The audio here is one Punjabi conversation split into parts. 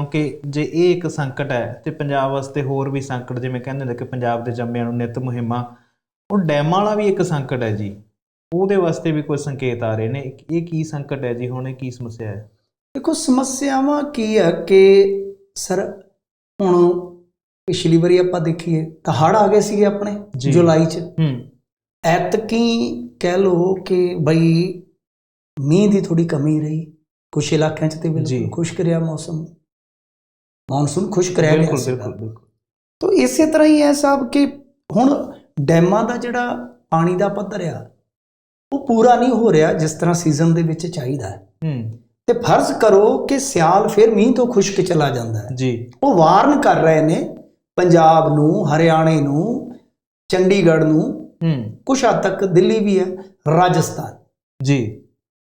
ਕਿਉਂਕਿ ਜੇ ਇਹ ਇੱਕ ਸੰਕਟ ਹੈ ਤੇ ਪੰਜਾਬ ਵਾਸਤੇ ਹੋਰ ਵੀ ਸੰਕਟ ਜਿਵੇਂ ਕਹਿੰਦੇ ਨੇ ਕਿ ਪੰਜਾਬ ਦੇ ਜੰਮਿਆਂ ਨੂੰ ਨਿਤ ਮੁਹਿੰਮਾਂ ਉਹ ਡੈਮਾਂ ਵਾਲਾ ਵੀ ਇੱਕ ਸੰਕਟ ਹੈ ਜੀ। ਉਹਦੇ ਵਾਸਤੇ ਵੀ ਕੁਝ ਸੰਕੇਤ ਆ ਰਹੇ ਨੇ। ਇਹ ਕੀ ਸੰਕਟ ਹੈ ਜੀ? ਹੁਣ ਇਹ ਕੀ ਸਮੱਸਿਆ ਹੈ? ਦੇਖੋ ਸਮੱਸਿਆਵਾਂ ਕੀ ਹੈ ਕਿ ਸਰ ਹੁਣ ਪਿਛਲੀ ਵਾਰੀ ਆਪਾਂ ਦੇਖੀਏ ਤਾਂ ਹੜ੍ਹ ਆ ਗਏ ਸੀਗੇ ਆਪਣੇ। ਜੁਲਾਈ 'ਚ। ਹੂੰ। ਐਤਕੀ ਕਹਿ ਲੋ ਕਿ ਬਈ ਮੀਂਹ ਦੀ ਥੋੜੀ ਕਮੀ ਰਹੀ। ਕੁਝ ਇਲਾਕਿਆਂ 'ਚ ਤੇ। ਬਿਲਕੁਲ ਖੁਸ਼ਕ ਰਿਹਾ ਮੌਸਮ। ਮੌਨਸੂਨ ਖੁਸ਼ਕ ਰਹਿ ਗਿਆ ਬਿਲਕੁਲ। ਬਿਲਕੁਲ ਬਿਲਕੁਲ। ਤੋ ਇਸੇ ਤਰ੍ਹਾਂ ਹੀ ਹੈ ਸਾਹਿਬ ਕਿ ਹੁਣ ਡੈਮਾਂ ਦਾ ਜਿਹੜਾ ਪਾਣੀ ਦਾ ਪੱਧਰ ਆ ਉਹ ਪੂਰਾ ਨਹੀਂ ਹੋ ਰਿਹਾ ਜਿਸ ਤਰ੍ਹਾਂ ਸੀਜ਼ਨ ਦੇ ਵਿੱਚ ਚਾਹੀਦਾ ਹੈ। ਹੂੰ। ਤੇ ਫਰਜ਼ ਕਰੋ ਕਿ ਸਿਆਲ ਫਿਰ ਮੀਂਹ ਤੋਂ ਖੁਸ਼ਕ ਚਲਾ ਜਾਂਦਾ ਹੈ। ਜੀ। ਉਹ ਵਾਰਨ ਕਰ ਰਹੇ ਨੇ ਪੰਜਾਬ ਨੂੰ ਹਰਿਆਣੇ ਨੂੰ ਚੰਡੀਗੜ੍ਹ ਨੂੰ। ਹੂੰ। ਕੁਛ ਹੱਦ ਤੱਕ ਦਿੱਲੀ ਵੀ ਹੈ ਰਾਜਸਥਾਨ। ਜੀ।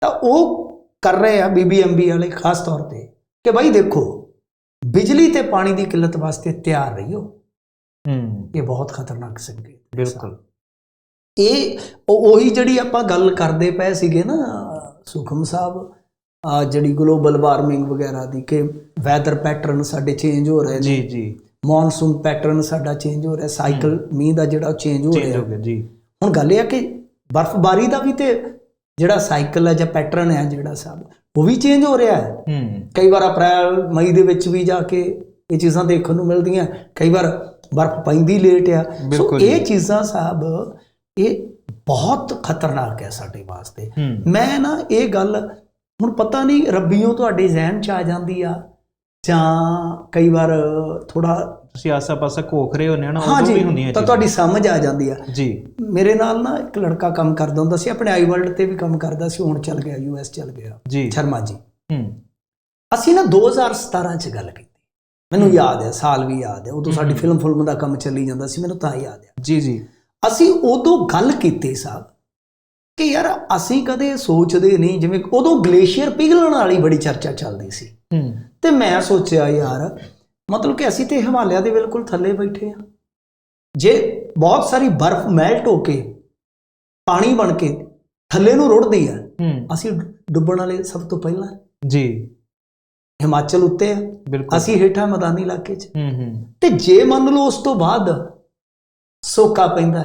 ਤਾਂ ਉਹ ਕਰ ਰਹੇ ਆ ਬੀਬੀਐਮਬੀ ਵਾਲੇ ਖਾਸ ਤੌਰ ਤੇ ਕਿ ਭਾਈ ਦੇਖੋ ਬਿਜਲੀ ਤੇ ਪਾਣੀ ਦੀ ਕਿੱਲਤ ਵਾਸਤੇ ਤਿਆਰ ਰਹੀਓ। ਹੂੰ। ਇਹ ਬਹੁਤ ਖਤਰਨਾਕ ਸੰਕੇਤ ਬਿਲਕੁਲ। ਇਹ ਉਹ- ਉਹੀ ਜਿਹੜੀ ਆਪਾਂ ਗੱਲ ਕਰਦੇ ਪਏ ਸੀਗੇ ਨਾ ਸੁਖਮ ਸਾਹਿਬ ਆ ਜਿਹੜੀ ਗਲੋਬਲ ਵਾਰਮਿੰਗ ਵਗੈਰਾ ਦੀ ਕਿ ਵੈਦਰ ਪੈਟਰਨ ਸਾਡੇ ਚੇਂਜ ਹੋ ਰਹੇ ਨੇ। ਜੀ ਜੀ। ਮੌਨਸੂਨ ਪੈਟਰਨ ਸਾਡਾ ਚੇਂਜ ਹੋ ਰਿਹਾ ਸਾਈਕਲ ਮੀਂਹ ਦਾ ਜਿਹੜਾ ਚੇਂਜ ਹੋ ਰਿਹਾ। ਜੀ। ਹੁਣ ਗੱਲ ਇਹ ਆ ਕਿ ਬਰਫ਼ਬਾਰੀ ਦਾ ਵੀ ਤੇ ਜਿਹੜਾ ਸਾਈਕਲ ਹੈ ਜਾਂ ਪੈਟਰਨ ਹੈ ਜਿਹੜਾ ਸਭ ਉਹ ਵੀ ਚੇਂਜ ਹੋ ਰਿਹਾ ਹੈ। ਹੂੰ। ਕਈ ਵਾਰ ਅਪ੍ਰੈਲ ਮਈ ਦੇ ਵਿੱਚ ਵੀ ਜਾ ਕੇ ਇਹ ਚੀਜ਼ਾਂ ਦੇਖਣ ਨੂੰ ਮਿਲਦੀਆਂ ਕਈ ਵਾਰ ਬਰਫ਼ ਪੈਂਦੀ ਲੇਟ ਆ। ਸੋ ਇਹ ਚੀਜ਼ਾਂ ਸਾਹਿਬ ਇਹ ਬਹੁਤ ਖਤਰਨਾਕ ਹੈ ਸਾਡੇ ਵਾਸਤੇ। ਮੈਂ ਨਾ ਇਹ ਗੱਲ ਹੁਣ ਪਤਾ ਨਹੀਂ ਰੱਬੀਓ ਤੁਹਾਡੇ ਜ਼ਿਹਨ ਚ ਆ ਜਾਂਦੀ ਆ ਜਾਂ ਕਈ ਵਾਰ ਥੋੜਾ ਤੁਸੀਂ ਆਸਾ ਪਾਸਾ ਘੋਖ ਰਹੇ ਹੁੰਦੇ ਹੋ ਨਾ ਉਦੋਂ ਵੀ ਜੀ ਹੁੰਦੀਆਂ ਤਾਂ ਤੁਹਾਡੀ ਸਮਝ ਆ ਜਾਂਦੀ ਆ। ਜੀ। ਮੇਰੇ ਨਾਲ ਨਾ ਇੱਕ ਲੜਕਾ ਕੰਮ ਕਰਦਾ ਹੁੰਦਾ ਸੀ ਆਪਣੇ ਆਈ ਵਰਲਡ ਤੇ ਵੀ ਕੰਮ ਕਰਦਾ ਸੀ ਹੁਣ ਚੱਲ ਗਿਆ ਯੂਐਸ ਚੱਲ ਗਿਆ। ਜੀ। ਸ਼ਰਮਾ ਜੀ। ਹੂੰ। ਅਸੀਂ ਨਾ 2017 ਚ ਗੱਲ ਕੀਤੀ। ਮੈਨੂੰ ਯਾਦ ਹੈ ਸਾਲ ਵੀ ਯਾਦ ਹੈ ਉਦੋਂ ਸਾਡੀ ਫਿਲਮ ਫਿਲਮ ਦਾ ਕੰਮ ਚੱਲੀ ਜਾਂਦਾ ਸੀ ਮੈਨੂੰ ਤਾਂ ਯਾਦ ਹੈ ਜੀ ਜੀ। ਅਸੀਂ ਉਦੋਂ ਗੱਲ ਕੀਤੀ ਸਾਹਿਬ ਕਿ ਯਾਰ ਅਸੀਂ ਕਦੇ ਸੋਚਦੇ ਨਹੀਂ ਜਿਵੇਂ ਉਦੋਂ ਗਲੇਸ਼ੀਅਰ ਪਿਘਲਣ ਵਾਲੀ ਬੜੀ ਚਰਚਾ ਚੱਲਦੀ ਸੀ। ਹੂੰ। ਤੇ ਮੈਂ ਸੋਚਿਆ ਯਾਰ ਮਤਲਬ ਕਿ ਅਸੀਂ ਤੇ ਹਿਮਾਲਿਆ ਦੇ ਬਿਲਕੁਲ ਥੱਲੇ ਬੈਠੇ ਆ। ਜੇ ਬਹੁਤ ਸਾਰੀ ਬਰਫ਼ ਮੈਲਟ ਹੋ ਕੇ ਪਾਣੀ ਬਣ ਕੇ ਥੱਲੇ ਨੂੰ ਰੁੜਦੀ ਆ ਹੂੰ। ਅਸੀਂ ਡੁੱਬਣ ਵਾਲੇ ਸਭ ਤੋਂ ਪਹਿਲਾਂ ਜੀ। ਹਿਮਾਚਲ ਉੱਤੇ ਆ। ਬਿਲਕੁਲ। ਅਸੀਂ ਹੇਠਾਂ ਮੈਦਾਨੀ ਇਲਾਕੇ 'ਚ ਹੂੰ ਹੂੰ। ਤੇ ਜੇ ਮੰਨ ਲਓ ਉਸ ਤੋਂ ਬਾਅਦ ਸੋਕਾ ਪੈਂਦਾ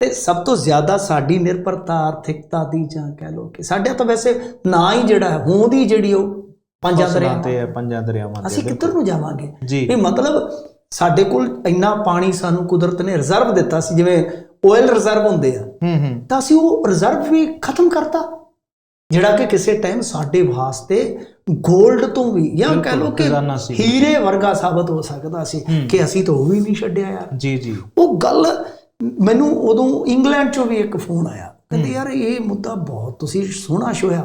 ਤੇ ਸਭ ਤੋਂ ਜ਼ਿਆਦਾ ਸਾਡੀ ਨਿਰਭਰਤਾ ਆਰਥਿਕਤਾ ਦੀ ਜਾਂ ਕਹਿ ਲਓ ਕਿ ਸਾਡੇ ਤਾਂ ਵੈਸੇ ਨਾ ਹੀ ਜਿਹੜਾ ਹੈ ਹੋਂਦ ਹੀ ਜਿਹੜੀ ਉਹ ਪੰਜਾਂ ਦਰਿਆਵਾਂ। ਤੇ ਹੈ ਪੰਜਾਂ ਦਰਿਆਵਾਂ ਤੇ ਅਸੀਂ ਕਿੱਧਰ ਨੂੰ ਜਾਵਾਂਗੇ? ਇਹ ਮਤਲਬ ਸਾਡੇ ਕੋਲ ਇੰਨਾ ਪਾਣੀ ਸਾਨੂੰ ਕੁਦਰਤ ਨੇ ਰਿਜ਼ਰਵ ਦਿੱਤਾ ਸੀ ਜਿਵੇਂ ਆਇਲ ਰਿਜ਼ਰਵ ਹੁੰਦੇ ਆ। ਹੂੰ ਹੂੰ। ਤਾਂ ਅਸੀਂ ਉਹ ਰਿਜ਼ਰਵ ਵੀ ਖਤਮ ਕਰਤਾ। ਜਿਹੜਾ ਕਿ ਕਿਸੇ ਟਾਈਮ ਸਾਡੇ ਵਾਸਤੇ 골ਡ ਤੋਂ ਵੀ ਜਾਂ ਕਹਿ ਲਓ ਕਿ। ਹੀਰੇ ਵਰਗਾ ਸਾਬਤ ਹੋ ਸਕਦਾ ਸੀ। ਕਿ ਅਸੀਂ ਤਾਂ ਉਹ ਵੀ ਨਹੀਂ ਛੱਡਿਆ ਯਾਰ। ਜੀ ਜੀ। ਉਹ ਗੱਲ ਮੈਨੂੰ ਉਦੋਂ ਇੰਗਲੈਂਡ ਚੋਂ ਵੀ ਇੱਕ ਫੋਨ ਆਇਆ। ਕਹਿੰਦੇ ਯਾਰ ਇਹ ਮੁੱਦਾ ਬਹੁਤ ਤੁਸੀਂ ਸੋਹਣਾ ਛੋਇਆ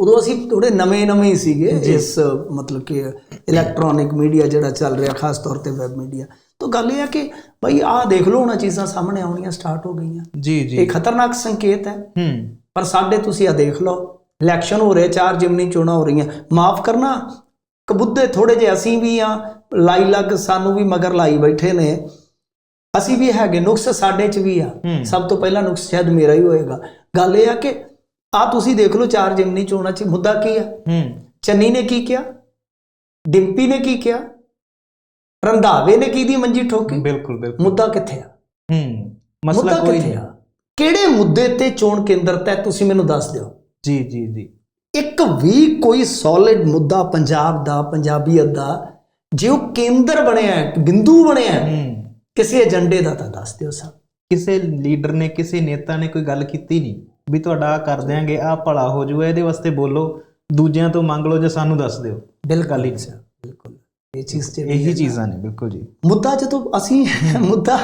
ਉਦੋਂ ਅਸੀਂ ਥੋੜੇ ਨਵੇਂ ਨਵੇਂ ਹੀ ਸੀਗੇ ਇਸ ਮਤਲਬ ਕਿ ਇਲੈਕਟ੍ਰੋਨਿਕ ਮੀਡੀਆ ਜਿਹੜਾ ਚੱਲ ਰਿਹਾ ਖਾਸ ਤੌਰ ਤੇ ਵੈਬ ਮੀਡੀਆ ਤਾਂ ਗੱਲ ਇਹ ਹੈ ਕਿ ਭਾਈ ਆਹ ਦੇਖ ਲਓ ਹੁਣ ਚੀਜ਼ਾਂ ਸਾਹਮਣੇ ਆਉਣੀਆਂ ਸਟਾਰਟ ਹੋ ਗਈਆਂ। ਜੀ ਇਹ ਜੀ ਖਤਰਨਾਕ ਸੰਕੇਤ ਹੈ। ਹੂੰ। ਪਰ ਸਾਡੇ ਤੁਸੀਂ ਆ ਦੇਖ ਲਓ ਇਲੈਕਸ਼ਨ ਹੋ ਰਹੇ ਚਾਰ ਜਿਮਨੀ ਚੋਣਾਂ ਹੋ ਰਹੀਆਂ। ਮਾਫ ਕਰਨਾ ਕਬੁੱਦੇ ਥੋੜੇ ਜਿਹੇ ਅਸੀਂ ਵੀ ਆ ਲਾਈ ਲੱਗ ਸਾਨੂੰ ਵੀ ਮਗਰ ਲਾਈ ਬੈਠੇ ਨੇ। ਅਸੀਂ ਵੀ ਹੈਗੇ ਨੁਕਸ ਸਾਡੇ 'ਚ ਵੀ ਆ। ਸਭ ਤੋਂ ਪਹਿਲਾ ਨੁਕਸ ਸ਼ਾਇਦ ਮੇਰਾ ਹੀ ਹੋਏਗਾ। ਗੱਲ ਇਹ ਆ ਕਿ ਆ ਤੁਸੀਂ ਦੇਖ ਲਓ ਚਾਰ ਜਿਮਨੀ ਚੋਣਾਂ 'ਚ ਮੁੱਦਾ ਕੀ ਆ? ਹੂੰ। ਚੰਨੀ ਨੇ ਕੀ ਕਿਹਾ? ਡਿੰਪੀ ਨੇ ਕੀ ਕਿਹਾ? ਰੰਧਾਵੇ ਨੇ ਕੀ ਦੀ ਮੰਜੀ ਠੋਕੀ? ਬਿਲਕੁਲ ਬਿਲਕੁਲ। ਮੁੱਦਾ ਕਿੱਥੇ ਆ? ਹੂੰ ਮਸਲਾ ਕੋਈ ਨਹੀਂ। ਆ? ਕਿਹੜੇ ਮੁੱਦੇ ਤੇ ਚੋਣ ਕੇਂਦਰਤ ਹੈ ਤੁਸੀਂ ਮੈਨੂੰ ਦੱਸ ਦਿਓ? ਜੀ ਜੀ ਜੀ। ਇੱਕ ਵੀ ਕੋਈ ਸੋਲਿਡ ਮੁੱਦਾ ਪੰਜਾਬ ਦਾ ਪੰਜਾਬੀਅਤ ਦਾ ਜੇ ਉਹ ਕੇਂਦਰ ਬਣਿਆ ਹੈ, ਬਿੰਦੂ ਬਣਿਆ ਹੈ, ਕਿਸੇ ਏਜੰਡੇ ਦਾ ਤਾਂ ਦੱਸ ਦਿਓ ਸਭ ਕਿਸੇ ਲੀਡਰ ਨੇ ਕਿਸੇ ਨੇਤਾ ਨੇ ਕੋਈ ਗੱਲ ਕੀਤੀ ਨਹੀਂ? ਵੀ ਤੁਹਾਡਾ ਆਹ ਕਰ ਦਿਆਂਗੇ ਆ ਭਲਾ ਹੋ ਜੂਗਾ ਇਹਦੇ ਵਾਸਤੇ ਬੋਲੋ ਦੂਜਿਆਂ ਤੋਂ ਮੰਗ ਲਓ ਜਾਂ ਸਾਨੂੰ ਦੱਸ ਦਿਓ। ਬਿਲਕੁਲ ਹੀ ਸਰ ਬਿਲਕੁਲ। ਇਹ ਚੀਜ਼ ਤੇ ਇਹੀ ਚੀਜ਼ਾਂ ਨੇ ਬਿਲਕੁਲ ਜੀ। ਮੁੱਦਾ ਜਦੋਂ ਅਸੀਂ ਮੁੱਦਾ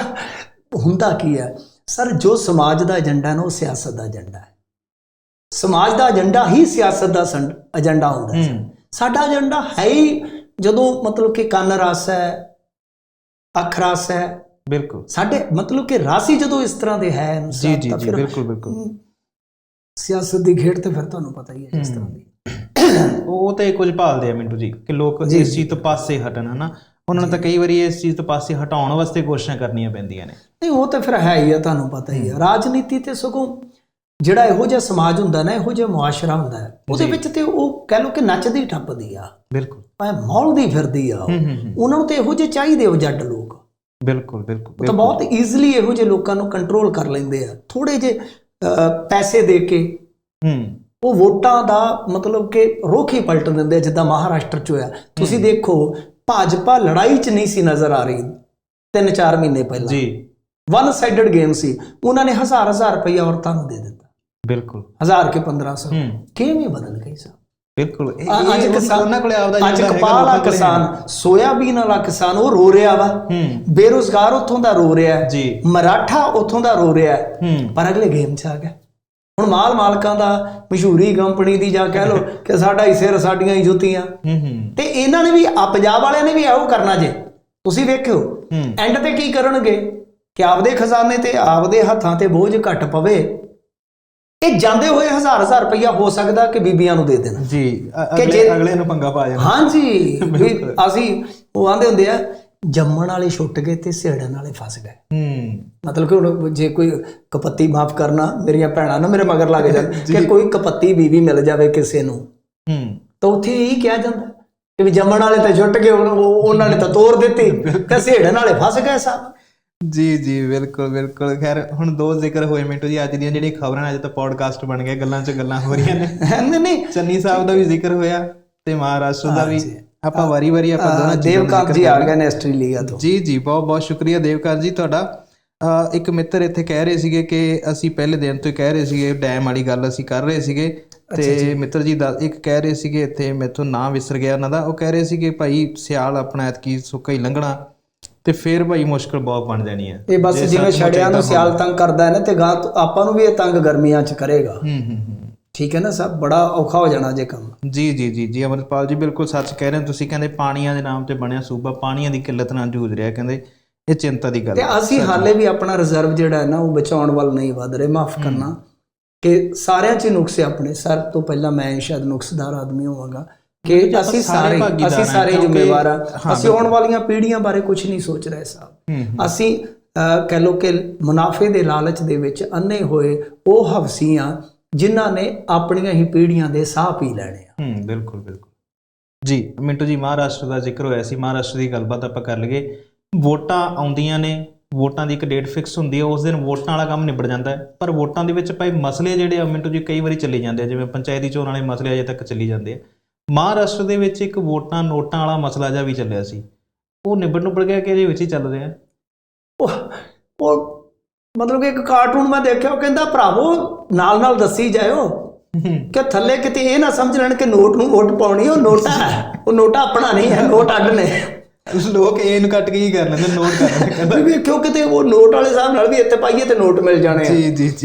ਹੁੰਦਾ ਕੀ ਹੈ? ਸਰ ਜੋ ਸਮਾਜ ਦਾ ਏਜੰਡਾ ਨਾ ਉਹ ਸਿਆਸਤ ਦਾ ਏਜੰਡਾ ਹੈ। ਸਮਾਜ ਦਾ ਏਜੰਡਾ ਹੀ ਸਿਆਸਤ ਦਾ ਏਜੰਡਾ ਹੁੰਦਾ ਹੈ ਸਾਡਾ ਏਜੰਡਾ ਹੈ ਹੀ ਜਦੋਂ ਮਤਲਬ ਕਿ ਕੰਨ ਰਸ ਹੈ ਅੱਖ ਰਸ ਹੈ। ਬਿਲਕੁਲ। ਸਾਡੇ ਮਤਲਬ ਕਿ ਰਾਸੀ ਜਦੋਂ ਇਸ ਤਰ੍ਹਾਂ ਦੇ ਹੈ ਜੀ ਜੀ ਤਾਂ ਜੀ ਫਿਰ ਬਿਲਕੁਲ ਬਿਲਕੁਲ। ਸਿਆਸਤ ਦੀ ਖੇਡ ਤੇ ਫਿਰ ਤੁਹਾਨੂੰ ਪਤਾ ਹੀ ਹੈ ਜਿਸ ਤਰ੍ਹਾਂ ਦੀ। ਉਹ ਤੇ ਕੁਝ ਭਾਲਦੇ ਆ ਮਿੰਟੂ ਜੀ ਕਿ ਲੋਕ ਜੀ, ਇਸ ਜੀ। ਚੀਜ਼ ਤੋਂ ਪਾਸੇ ਹਟਣ ਹਨਾ? ਉਹਨਾਂ ਨੂੰ ਤਾਂ ਕਈ ਵਾਰੀ ਇਸ ਚੀਜ਼ ਤੋਂ ਪਾਸੇ ਹਟਾਉਣ ਵਾਸਤੇ ਕੋਸ਼ਿਸ਼ਾਂ ਕਰਨੀਆਂ ਪੈਂਦੀਆਂ ਨੇ। ਨਹੀਂ ਉਹ ਤਾਂ ਫਿਰ ਹੈ ਹੀ ਆ ਤੁਹਾਨੂੰ ਪਤਾ ਹੀ ਆ। ਰਾਜਨੀਤੀ ਤੇ ਸਗੋਂ ਜਿਹੜਾ ਇਹੋ ਜਿਹਾ ਸਮਾਜ ਹੁੰਦਾ ਨਾ ਇਹੋ ਜਿਹਾ ਮੁਆਸ਼ਰਾ ਹੁੰਦਾ ਹੈ ਉਹਦੇ ਵਿੱਚ ਤੇ ਉਹ ਕਹਿ ਲੋ ਕਿ ਨੱਚਦੀ ਟੱਪਦੀ ਆ। ਬਿਲਕੁਲ। ਭਾਵੇਂ ਮੌਲਦੀ ਫਿਰਦੀ ਆ ਉਹਨਾਂ ਨੂੰ ਤੇ ਇਹੋ ਜਿਹੇ ਚਾਹੀਦੇ ਉਹ ਜੱਟ ਲੋਕ। ਬਿਲਕੁਲ ਬਿਲਕੁਲ ਤਾਂ ਬਹੁਤ ਈਜ਼ੀਲੀ ਇਹੋ ਜਿਹੇ ਲੋਕਾਂ ਨੂੰ ਕੰਟਰੋਲ ਕਰ ਲੈਂਦੇ ਆ। ਥੋੜੇ ਜਿਹੇ ਅਹ, ਪੈਸੇ ਦੇ ਕੇ ਹੂੰ। ਉਹ ਵੋਟਾਂ ਦਾ ਮਤਲਬ ਕਿ ਰੁਖ ਹੀ ਪਲਟ ਦਿੰਦੇ ਜਿੱਦਾਂ ਮਹਾਰਾਸ਼ਟਰ ਚ ਹੋਇਆ। ਤੁਸੀਂ ਦੇਖੋ ਭਾਜਪਾ ਲੜਾਈ ਚ ਨਹੀਂ ਸੀ ਨਜ਼ਰ ਆ ਰਹੀ 3-4 ਮਹੀਨੇ ਪਹਿਲਾਂ। ਜੀ। ਵਨ ਸਾਈਡਡ ਗੇਮ ਸੀ। ਉਹਨਾਂ ਨੇ ਹਜ਼ਾਰ ਹਜ਼ਾਰ ਰੁਪਏ ਔਰਤਾਂ ਨੂੰ ਦੇ ਦਿੱਤਾ। ਬਿਲਕੁਲ। ਹਜ਼ਾਰ ਕੇ 1500 ਹੂੰ। ਕਿਵੇਂ ਬਦਲ ਗਈ ਸਭ? ਬਿਲਕੁਲ। ਅੱਜ ਕਿਸਾਨ ਉਹਨਾਂ ਕੋਲੇ ਆਪਦਾ ਅੱਜ ਕਪਾਹ ਕੋਲੇ ਕਿਸਾਨ ਸੋਇਆਬੀਨ ਵਾਲਾ ਕਿਸਾਨ ਉਹ ਰੋ ਰਿਹਾ ਵਾ। ਬੇਰੋਜ਼ਗਾਰ ਉੱਥੋਂ ਦਾ ਰੋ ਰਿਹਾ। ਜੀ। ਮਰਾਠਾ ਉੱਥੋਂ ਦਾ ਰੋ ਰਿਹਾ। ਪਰ ਅਗਲੇ ਗੇਮ 'ਚ ਆ ਗਿਆ। ਹੁਣ ਮਾਲ ਮਾਲਕਾਂ ਦਾ ਮਸ਼ਹੂਰੀ ਕੰਪਨੀ ਦੀ ਜਾਂ ਕਹਿ ਲੋ ਕਿ ਸਾਡਾ ਹੀ ਸਿਰ ਸਾਡੀਆਂ ਹੀ ਜੁੱਤੀਆਂ। ਤੇ ਇਹਨਾਂ ਨੇ ਵੀ ਆ ਪੰਜਾਬ ਵਾਲਿਆਂ ਨੇ ਵੀ ਇਹੋ ਕਰਨਾ ਜੇ। ਤੁਸੀਂ ਵੇਖਿਓ। ਐਂਡ ਤੇ ਕੀ ਕਰਨਗੇ? ਕਿ ਆਪਦੇ ਖਜ਼ਾਨੇ ਤੇ ਆਪਦੇ ਹੱਥਾਂ ਤੇ ਬੋਝ ਘਟ ਪਵੇ। ਇਹ ਜਾਂਦੇ ਹੋਏ ਹਜ਼ਾਰ ਹਜ਼ਾਰ ਰੁਪਈਆ ਹੋ ਸਕਦਾ ਕਿ ਬੀਬੀਆਂ ਨੂੰ ਦੇ ਦੇਣ। ਜੀ ਕਿ ਅਗਲੇ ਜੇ- ਅਗਲੇ ਨੂੰ ਪੰਗਾ ਪਾ ਜਾਣਾ। ਹਾਂਜੀ ਵੀ ਅਸੀਂ ਉਹ ਆਂਦੇ ਹੁੰਦੇ ਆ ਜੰਮਣ ਵਾਲੇ ਛੁੱਟ ਗਏ ਤੇ ਸੇੜਨ ਵਾਲੇ ਫਸ ਗਏ। ਹੂੰ। ਮਤਲਬ ਕਿ ਜੇ ਕੋਈ ਕਪੱਤੀ ਮਾਫ ਕਰਨਾ ਮੇਰੀਆਂ ਭੈਣਾਂ ਨਾ ਮੇਰੇ ਮਗਰ ਲੱਗ ਜਾਣ ਕਿ ਕੋਈ ਕਪੱਤੀ ਬੀਵੀ ਮਿਲ ਜਾਵੇ ਕਿਸੇ ਨੂੰ। ਹੂੰ। ਤਾਂ ਉੱਥੇ ਇਹੀ ਕਿਹਾ ਜਾਂਦਾ ਕਿ ਵੀ ਜੰਮਣ ਵਾਲੇ ਤਾਂ ਛੁੱਟ ਗਏ ਉਹਨਾਂ ਨੇ ਤਾਂ ਤੋੜ ਦਿੱਤੀ ਤੇ ਸੇੜਨ ਵਾਲੇ ਫਸ ਗਏ ਸਭ। ਜੀ ਜੀ ਬਿਲਕੁਲ ਬਿਲਕੁਲ। ਖੈਰ ਹੁਣ ਦੋ ਜ਼ਿਕਰ ਹੋਏ ਮਿੰਟੂ ਜੀ ਅੱਜ ਦੀਆਂ ਜਿਹੜੀਆਂ ਖਬਰਾਂ ਅੱਜ ਤਾਂ ਪੋਡਕਾਸਟ ਬਣ ਗਿਆ ਗੱਲਾਂ 'ਚ ਗੱਲਾਂ ਹੋ ਰਹੀਆਂ ਨੇ। ਨਹੀਂ ਨਹੀਂ। ਚੰਨੀ ਸਾਹਿਬ ਦਾ ਵੀ ਜ਼ਿਕਰ ਹੋਇਆ ਤੇ ਮਹਾਰਾਸ਼ਟਰ ਦਾ ਵੀ। ਆਪਾਂ ਵਾਰੀ ਵਾਰੀ ਆਪਾਂ ਦੋਨਾਂ ਚੀਜ਼ਾਂ ਦਾ ਦੇਵਕਾਂਤ ਜ਼ਿਕਰ ਜੀ ਆ ਗਏ ਨੇ ਆਸਟ੍ਰੇਲੀਆ ਤੋਂ। ਜੀ ਜੀ ਬਹੁਤ ਬਹੁਤ ਸ਼ੁਕਰੀਆ ਦੇਵਕਾਰ ਜੀ ਤੁਹਾਡਾ। ਅ, ਇੱਕ ਮਿੱਤਰ ਇੱਥੇ ਕਹਿ ਰਹੇ ਸੀਗੇ ਕਿ ਅਸੀਂ ਪਹਿਲੇ ਦਿਨ ਤੋਂ ਹੀ ਕਹਿ ਰਹੇ ਸੀਗੇ ਡੈਮ ਵਾਲੀ ਗੱਲ ਅਸੀਂ ਕਰ ਰਹੇ ਸੀਗੇ। ਤੇ ਮਿੱਤਰ ਜੀ ਦਾ ਇੱਕ ਕਹਿ ਰਹੇ ਸੀਗੇ ਇੱਥੇ ਮੈਥੋਂ ਨਾਂ ਵਿਸਰ ਗਿਆ ਉਹਨਾਂ ਦਾ। ਉਹ ਕਹਿ ਰਹੇ ਸੀਗੇ ਭਾਈ ਸਿਆਲ ਆਪਣਾ ਐਤਕੀ ਸੁੱਕਾ ਹੀ ਲੰਘਣਾ। ਤੇ ਫਿਰ ਭਾਈ ਮੁਸ਼ਕਲ ਬਹੁਤ ਬਣ ਜਾਣੀ ਹੈ। ਇਹ ਬਸ ਜਿਵੇਂ ਛੜਿਆਂ ਨੂੰ ਸਿਆਲ ਤੰਗ ਕਰਦਾ ਹੈ ਨਾ ਤੇ ਗਾਂ ਆਪਾਂ ਨੂੰ ਵੀ ਇਹ ਤੰਗ ਗਰਮੀਆਂ 'ਚ ਕਰੇਗਾ। ਹੂੰ ਹੂੰ ਹੂੰ। ਠੀਕ ਹੈ ਨਾ ਸਭ? ਬੜਾ ਔਖਾ ਹੋ ਜਾਣਾ ਜੇ ਕੰਮ। ਜੀ ਜੀ ਜੀ ਜੀ ਅਮਰਪਾਲ ਜੀ ਬਿਲਕੁਲ ਸੱਚ ਕਹਿ ਰਹੇ ਹੋ। ਤੁਸੀਂ ਕਹਿੰਦੇ ਪਾਣੀਆਂ ਦੇ ਨਾਮ ਤੇ ਬਣਿਆ ਸੂਬਾ ਪਾਣੀਆਂ ਦੀ ਕਿੱਲਤ ਨਾਲ ਜੂਝ ਰਿਹਾ ਕਹਿੰਦੇ ਇਹ ਚਿੰਤਾ ਦੀ ਗੱਲ ਤੇ ਅਸੀਂ ਹਾਲੇ ਵੀ ਆਪਣਾ ਰਿਜ਼ਰਵ ਜਿਹੜਾ ਹੈ ਨਾ ਉਹ ਬਚਾਉਣ ਵੱਲ ਨਹੀਂ ਵਧ ਰਹੇ। ਮਾਫ ਕਰਨਾ। ਕਿ ਸਾਰਿਆਂ 'ਚ ਨੁਕਸ ਹੈ ਆਪਣੇ। ਸਰ ਤੋਂ ਪਹਿਲਾਂ ਮੈਂ ਸ਼ਾਇਦ ਨੁਕਸਦਾਰ ਆਦਮੀ ਹੋਵਾਂਗਾ। ਕਿ ਅਸੀਂ ਸਾਰੇ ਅਸੀਂ ਸਾਰੇ ਜ਼ਿੰਮੇਵਾਰ ਆ ਅਸੀਂ ਆਉਣ ਵਾਲੀਆਂ ਪੀੜ੍ਹੀਆਂ ਬਾਰੇ ਕੁਝ ਨਹੀਂ ਸੋਚ ਰਹੇ ਸਾਹਿਬ। ਅਸੀਂ ਕਹਿ ਲੋ ਕਿ ਮੁਨਾਫੇ ਦੇ ਲਾਲਚ ਦੇ ਵਿੱਚ ਅੰਨੇ ਹੋਏ ਉਹ ਹਵਸੀਆਂ ਜਿਨ੍ਹਾਂ ਨੇ ਆਪਣੀਆਂ ਹੀ ਪੀੜ੍ਹੀਆਂ ਦੇ ਸਾਹ ਪੀ ਲੈਣੇ ਆ। ਹੂੰ ਬਿਲਕੁਲ ਬਿਲਕੁਲ। ਜੀ ਮਿੰਟੂ ਜੀ ਮਹਾਰਾਸ਼ਟਰ ਦਾ ਜ਼ਿਕਰ ਹੋਇਆ ਸੀ। ਮਹਾਰਾਸ਼ਟਰ ਦੀ ਗੱਲਬਾਤ ਆਪਾਂ ਕਰ ਲਈਏ। ਵੋਟਾਂ ਆਉਂਦੀਆਂ ਨੇ ਵੋਟਾਂ ਦੀ ਇੱਕ ਡੇਟ ਫਿਕਸ ਹੁੰਦੀ ਹੈ ਉਸ ਦਿਨ ਵੋਟਾਂ ਵਾਲਾ ਕੰਮ ਨਿਬੜ ਜਾਂਦਾ ਹੈ। ਪਰ ਵੋਟਾਂ ਦੇ ਵਿੱਚ ਭਾਈ ਮਸਲੇ ਜਿਹੜੇ ਆ ਮਿੰਟੂ ਜੀ ਕਈ ਵਾਰੀ ਚੱਲੀ ਜਾਂਦੇ ਆ। ਜਿਵੇਂ ਪੰਚਾਇਤੀ ਚੋਣ ਵਾਲੇ ਮਸਲੇ ਅਜੇ ਤੱਕ ਚੱਲੀ ਜਾਂਦੇ ਆ। ਮਹਾਰਾਸ਼ਟਰ ਦੇ ਵਿੱਚ ਇੱਕ ਵੋਟਾਂ ਨੋਟਾਂ ਵਾਲਾ ਮਸਲਾ ਜਿਹਾ ਵੀ ਚੱਲਿਆ ਸੀ। ਉਹ ਨਿਬੜ ਨਿਬੜ ਗਿਆ ਕਿ ਇਹਦੇ ਵਿੱਚ ਹੀ ਚੱਲ ਰਿਹਾ? ਉਹ ਉਹ ਮਤਲਬ ਕਿ ਇੱਕ ਕਾਰਟੂਨ ਮੈਂ ਦੇਖਿਆ ਉਹ ਕਹਿੰਦਾ ਭਰਾਵੋ ਨਾਲ ਨਾਲ ਦੱਸੀ ਜਾਇਓ ਕਿ ਥੱਲੇ ਕਿਤੇ ਇਹ ਨਾ ਸਮਝ ਲੈਣ ਕਿ ਨੋਟ ਨੂੰ ਵੋਟ ਪਾਉਣੀ ਉਹ ਨੋਟਾ ਹੈ ਉਹ ਨੋਟਾ ਆਪਣਾ ਨਹੀਂ ਹੈ ਨੋਟ ਅੱਡ ਨੇ। ਲੋਕ ਇਹ ਨੂੰ ਕੱਟ ਕੇ ਕੀ ਕਰ ਲੈਂਦੇ ਨੋਟ ਕਰ ਲੈਂਦੇ। ਵੀ ਵੇਖਿਓ ਕਿਤੇ ਉਹ ਨੋਟ ਵਾਲੇ ਹਿਸਾਬ ਨਾਲ ਵੀ ਇੱਥੇ ਪਾਈਏ ਤੇ ਨੋਟ ਮਿਲ ਜਾਣੇ ਆ। ਜੀ ਜੀ ਜੀ।